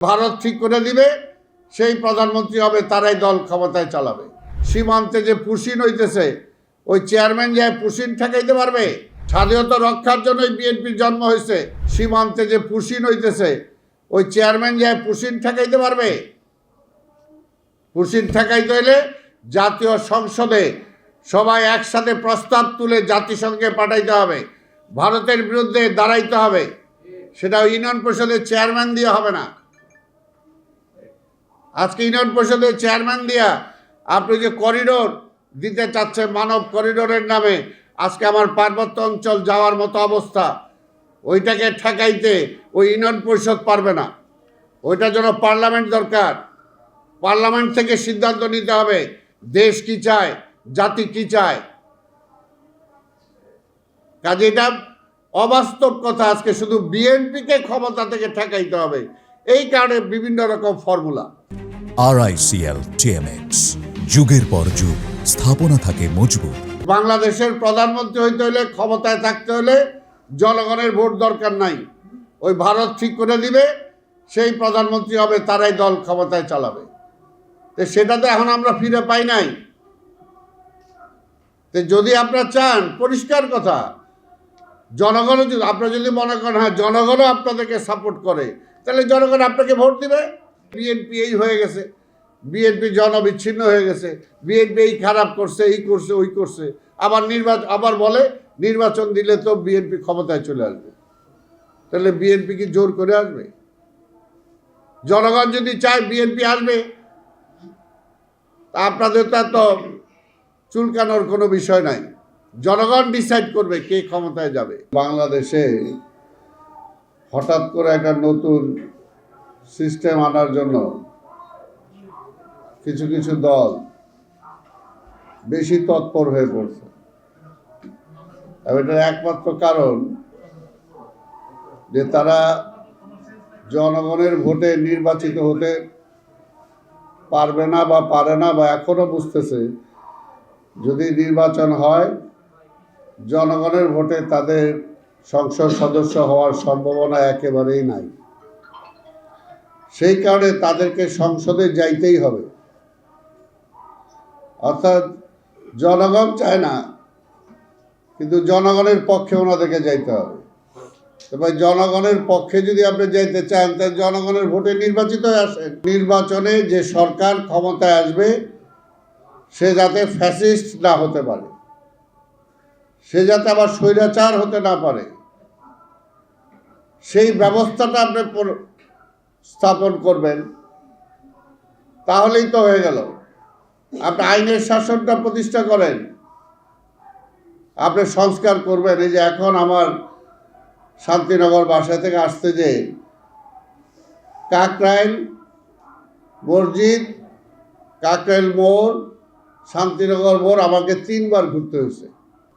ভারত ঠিক করে দিবে, সেই প্রধানমন্ত্রী হবে, তারাই দল ক্ষমতায় চালাবে। সীমান্তে যে পুশিন হইতেছে, ওই চেয়ারম্যান যায় পুশিন ঠেকাইতে পারবে, স্বাধীনতা রক্ষার জন্যই বিএনপির জন্ম হয়েছে, সীমান্তে যে পুশিন হইতেছে, ওই চেয়ারম্যান যায় পুশিন ঠেকাইতে পারবে পুশিন ঠেকাইতে হইলে জাতীয় সংসদে সবাই একসাথে প্রস্তাব তুলে জাতিসংঘে পাঠাইতে হবে। ভারতের বিরুদ্ধে দাঁড়াইতে হবে। সেটা ইউনিয়ন পরিষদের চেয়ারম্যান দিয়ে হবে না। আজকে ইউনিয়ন পরিষদের চেয়ারম্যান দিয়া আপনি যে করিডোর দিতে চাচ্ছে মানব করিডোরের নামে, আজকে আমার পার্বত্য অঞ্চল যাওয়ার মতো অবস্থা, ওইটাকে ঠেকাইতে ওই ইউনিয়ন পরিষদ পারবে না। ওইটার জন্য পার্লামেন্ট দরকার। পার্লামেন্ট থেকে সিদ্ধান্ত নিতে হবে, দেশ কি চায়, জাতি কি চায়। কাজে এটা অবাস্তব কথা, আজকে শুধু বিএনপিকে ক্ষমতা থেকে ঠেকাইতে হবে। এই কারণে বিভিন্ন রকম ফর্মুলা। আরআইসিএল টিএমএক্স যুগের পর যুগ স্থাপনা থাকে মজবুত। বাংলাদেশের প্রধানমন্ত্রী হইতে হলে ক্ষমতায় থাকতে হলে জনগণের ভোট দরকার নাই। ওই ভারত ঠিক করে দিবে সেই প্রধানমন্ত্রী হবে তারাই দল ক্ষমতায় চালাবে। তো সেটা তো এখন আমরা ফিরে পাই নাই। তো যদি আপনারা চান পরিষ্কার কথা জনগণও যদি আপনারা যদি মনে করেন হ্যাঁ জনগণও আপনাদেরকে সাপোর্ট করে তাহলে জনগণ আপনাকে ভোট দিবে? বিএনপি এই হয়ে গেছে। বিএনপি জনবিচ্ছিন্ন হয়ে গেছে। বিএনপি এই খারাপ করছে, এই করছে, ওই করছে। আবার নির্বাচন আবার বলে, নির্বাচন দিলে তো বিএনপি ক্ষমতায় চলে আসবে। তাহলে বিএনপি কি জোর করে আসবে? জনগণ যদি চায় বিএনপি আসবে, তা আপনাদের তো এত চুলকানোর কোনো বিষয় নাই। জনগণ ডিসাইড করবে কে ক্ষমতায় যাবে। বাংলাদেশে হঠাৎ করে একটা নতুন সিস্টেম আনার জন্য কিছু কিছু দল বেশি তৎপর হয়ে পড়ছে। এটার একমাত্র কারণ যে তারা জনগণের ভোটে নির্বাচিত হতে পারবে না বা পারে না বা এখনও বুঝতেছে যদি নির্বাচন হয়, জনগণের ভোটে তাদের সংসদ সদস্য হওয়ার সম্ভাবনা একেবারেই নাই। সেই কারণে তাদেরকে সংসদে যাইতেই হবে। অর্থাৎ জনগণ চায় না, কিন্তু জনগণের পক্ষে ওনাদেরকে যাইতে হবে। এবার জনগণের পক্ষে যদি আপনি যাইতে চান, তাহলে জনগণের ভোটে নির্বাচিত আসেন। নির্বাচনে যে সরকার ক্ষমতায় আসবে, সে যাতে ফ্যাসিস্ট না হতে পারে। সে যাতে আবার স্বৈরাচার হতে না পারে, সেই ব্যবস্থাটা আপনি স্থাপন করবেন, তাহলেই তো হয়ে গেল। আপনি আইনের শাসনটা প্রতিষ্ঠা করেন, আপনি সংস্কার করবেন, এই যে এখন আমার শান্তিনগর বাসা থেকে আসতে যে কাকরাইল মসজিদ, কাকরাইল মোড়, শান্তিনগর মোড় আমাকে তিনবার ঘুরতে হয়েছে।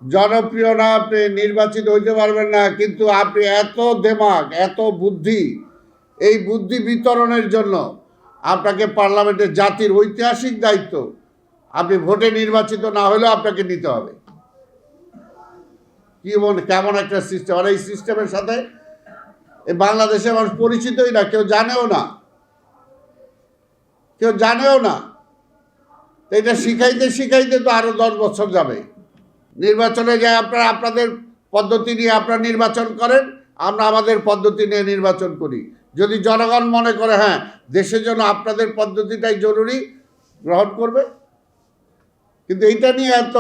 জনপ্রিয় না, আপনি নির্বাচিত হইতে পারবেন না, কিন্তু আপনি এত দেমাগ, এত বুদ্ধি, এই বুদ্ধি বিতরণের জন্য আপনাকে পার্লামেন্টের জাতির ঐতিহাসিক দায়িত্ব, আপনি ভোটে নির্বাচিত না হলেও আপনাকে নিতে হবে। কি মনে, কেমন একটা সিস্টেম আর এই সিস্টেমের সাথে এই বাংলাদেশে মানুষ পরিচিতই না, কেউ জানেও না। কেউ জানেও না। এটা শিখাইতে শিখাইতে তো আরও দশ বছর যাবে। নির্বাচনে যায় আপনারা আপনাদের পদ্ধতি নিয়ে আপনারা নির্বাচন করেন, আমরা আমাদের পদ্ধতি নিয়ে নির্বাচন করি যদি জনগণ মনে করে হ্যাঁ দেশের জন্য আপনাদের পদ্ধতিটাই জরুরি, গ্রহণ করবে কিন্তু এইটা নিয়ে এত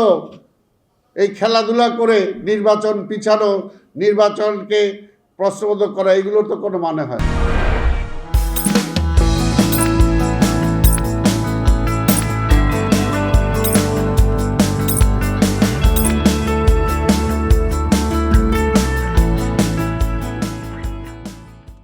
এই খেলাধুলা করে নির্বাচন পিছানো, নির্বাচনকে প্রশ্নবোধক করা এগুলো তো কোনো মানে হয়।